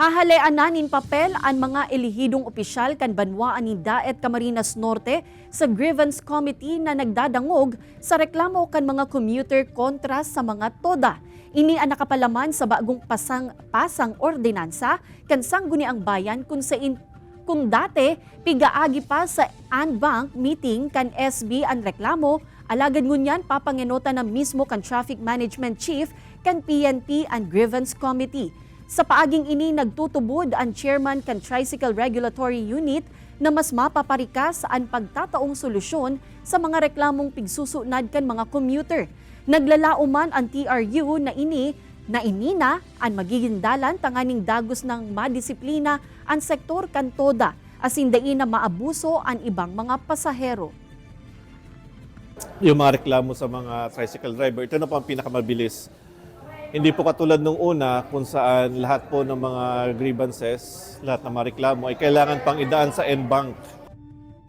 Hahalean na nin papel ang mga elihidong opisyal kan Banwaan ni Daet Camarines Norte sa grievance committee na nagdadangog sa reklamo kan mga commuter kontra sa mga toda. Ini ang nakapalaman sa bagong pasang pasang ordinansa kan sangguniang bayan kung sa in, kung dati pigaagi pa sa Anbank meeting kan SB ang reklamo alagad ngunyan papangenota na mismo kan traffic management chief kan PNP ang grievance committee. Sa paaging ini nagtutubod ang chairman kan Tricycle Regulatory Unit na mas mapaparikas ang pagtataong solusyon sa mga reklamong pigsusunad kan mga commuter. Naglalauman ang TRU na ini na inina ang magiging dalan tanganing dagos ng madisiplina ang sektor kan toda asin dain na maabuso ang ibang mga pasahero. yung mga reklamo sa mga tricycle driver, ito na po ang pinakamabilis. Hindi po katulad nung una kung saan lahat po ng mga grievances, lahat ng mga reklamo ay kailangan pang idaan sa NBank.